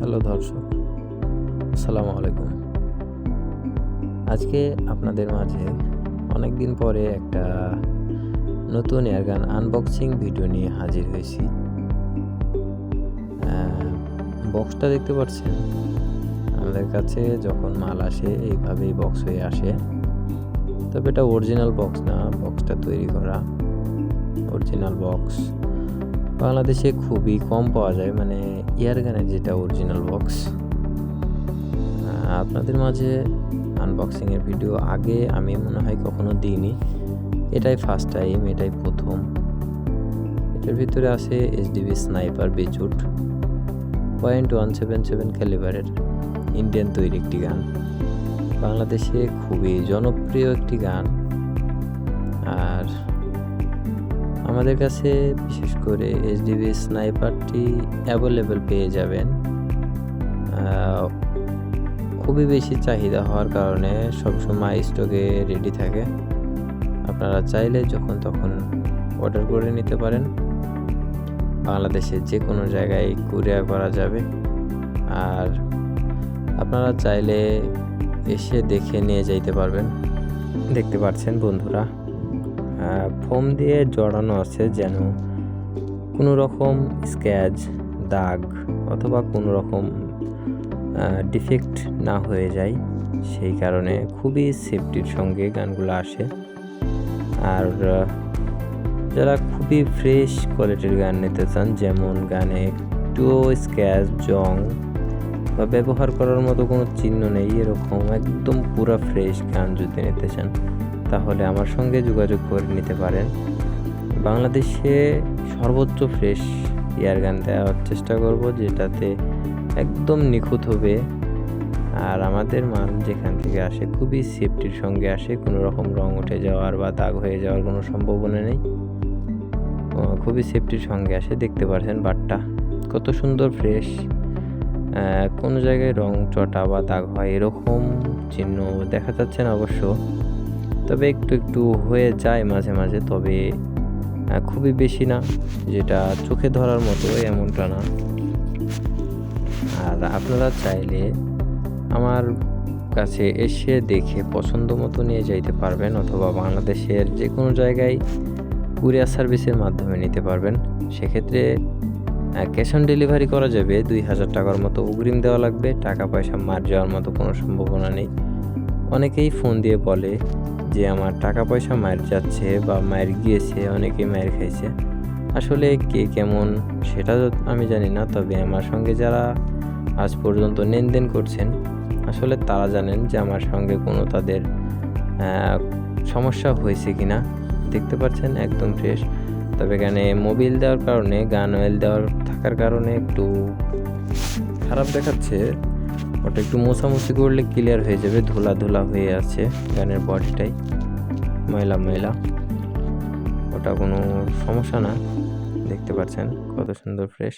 Hello দর্শক, আসসালামু আলাইকুম। আজকে আপনাদের মাঝে অনেক দিন পরে একটা নতুন এয়ারগান আনবক্সিং ভিডিও নিয়ে হাজির হয়েছি। বক্সটা দেখতে পাচ্ছেন? আমাদের কাছে যখন মাল আসে, এইভাবেই বক্স হয়ে আসে। তবে এটা অরিজিনাল বক্স না বক্সটা তৈরি করা। অরিজিনাল বক্স বাংলাদেশে খুবই কম পাওয়া যায় মানে ইয়ারগানের যেটা অরিজিনাল বক্স আপনাদের মাঝে আনবক্সিংয়ের ভিডিও আগে আমি মনে হয় কখনো দিইনি। এটাই ফার্স্ট টাইম এটাই প্রথম। এটার ভিতরে আছে এইচডিবি স্নাইপার বেচুট পয়েন্ট ওয়ান সেভেন সেভেন ক্যালিবারের ইন্ডিয়ান তৈরি একটি গান। বাংলাদেশে খুবই জনপ্রিয় একটি গান। আর আমাদের কাছে বিশেষ করে এইচডিবি স্নাইপারটি অ্যাভেলেবেল পেয়ে যাবেন। খুবই বেশি চাহিদা হওয়ার কারণে সবসময় স্টকে রেডি থাকে। আপনারা চাইলে যখন তখন অর্ডার করে নিতে পারেন। বাংলাদেশের যে কোনো জায়গায় কুরিয়ার করা যাবে। আর আপনারা চাইলে এসে দেখে নিয়ে যাইতে পারবেন। দেখতে পাচ্ছেন বন্ধুরা ফোম দিয়ে জড়ানো আছে যেন কোনো রকম স্ক্যাচ, দাগ অথবা কোনো রকম ডিফেক্ট না হয়ে যায়। সেই কারণে খুবই সেফটির সঙ্গে গানগুলো আসে। আর যারা খুবই ফ্রেশ কোয়ালিটির গান নিতে চান, যেমন গানে একটুও স্ক্যাচ, জং বা ব্যবহার করার মতো কোনো চিহ্ন নেই, এরকম একদম পুরো ফ্রেশ গান যদি নিতে চান, তাহলে আমার সঙ্গে যোগাযোগ করে নিতে পারেন। বাংলাদেশে সর্বোচ্চ ফ্রেশ ইয়ার গান দেওয়ার চেষ্টা করব, যেটাতে একদম নিখুঁত হবে। আর আমাদের মাল যেখান থেকে আসে খুবই সেফটির সঙ্গে আসে, কোনো রকম রং উঠে যাওয়ার বা দাগ হয়ে যাওয়ার কোনো সম্ভাবনা নেই। খুবই সেফটির সঙ্গে আসে, দেখতে পাচ্ছেন বাটটা। কত সুন্দর ফ্রেশ কোনো জায়গায় রং, চটা বা দাগ হয় এরকম চিহ্ন দেখা যাচ্ছে না অবশ্য। তবে একটু একটু হয়ে যায় মাঝে মাঝে, তবে খুবই বেশি না, যেটা চোখে ধরার মতো এমনটা না। আর আপনারা চাইলে আমার কাছে এসে দেখে পছন্দ মতো নিয়ে যাইতে পারবেন, অথবা বাংলাদেশের যে কোনো জায়গায় কুরিয়ার সার্ভিসের মাধ্যমে নিতে পারবেন। সেক্ষেত্রে ক্যাশ অন ডেলিভারি করা যাবে, দুই হাজার টাকার মতো অগ্রিম দেওয়া লাগবে টাকা পয়সা মার যাওয়ার মতো কোনো সম্ভাবনা নেই। অনেকেই ফোন দিয়ে বলে যে, আমার টাকা পয়সা মায়ের যাচ্ছে বা মায়ের গিয়েছে। অনেকেই মায়ের খাইছে। আসলে কে কেমন সেটা আমি জানি না, তবে আমার সঙ্গে যারা আজ পর্যন্ত লেনদেন করছেন, আসলে তারা জানেন যে, আমার সঙ্গে কোনো তাদের সমস্যা হয়েছে কি না দেখতে পাচ্ছেন একদম ফ্রেশ তবে গানে মোবিল দেওয়ার কারণে, গান অয়েল দেওয়ার থাকার কারণে একটু খারাপ দেখাচ্ছে। ওটা একটু মোছামুছি করলে ক্লিয়ার হয়ে যাবে, ধুলা ধুলা হয়ে আছে গানের বডিটাই ময়লা ময়লা। ওটা কোনো সমস্যা না। দেখতে পাচ্ছেন কত সুন্দর ফ্রেশ